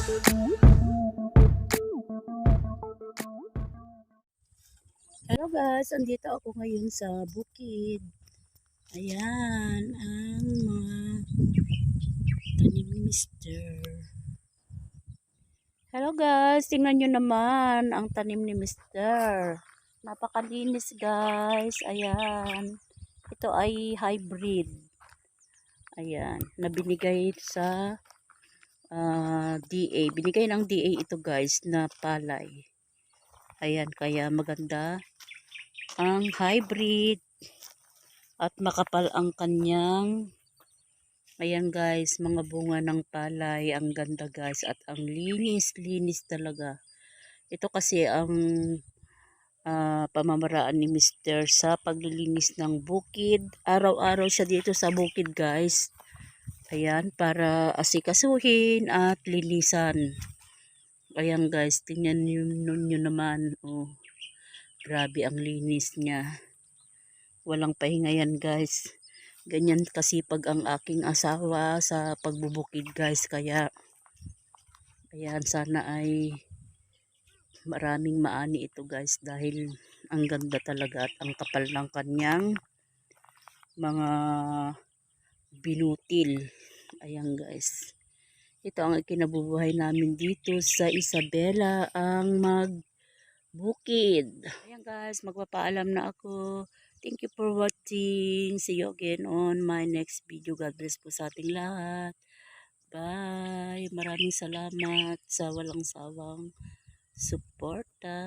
Hello guys, andito ako ngayon sa bukid. Ayan, ang mga tanim ni Mr. Hello guys, tingnan nyo naman ang tanim ni Mr. Napakalinis guys. Ayan. Ito ay hybrid. Ayan, na binigay sa ah, DA. Binigay ng DA ito guys na palay. Ayan, kaya maganda ang hybrid at makapal ang kanyang ayan guys mga bunga ng palay ang ganda guys at ang linis linis talaga ito kasi ang ah, pamamaraan ni Mr. sa paglilinis ng bukid araw-araw siya dito sa bukid guys ayan para asikasuhin at linisan ayan guys tingnan nyo, nyo naman oh Grabe ang linis niya. Walang pahinga yan guys. Ganyan kasipag ang aking asawa sa pagbubukid guys. Kaya, ayan sana ay maraming maani ito guys. Dahil ang ganda talaga at ang kapal ng kanyang mga binutil. Ayan guys. Ito ang kinabubuhay namin dito sa Isabela ang mag bukid. Ayan guys, magpapaalam na ako. Thank you for watching. See you again on my next video. God bless po sa ating lahat. Bye. Maraming salamat sa walang sawang suporta.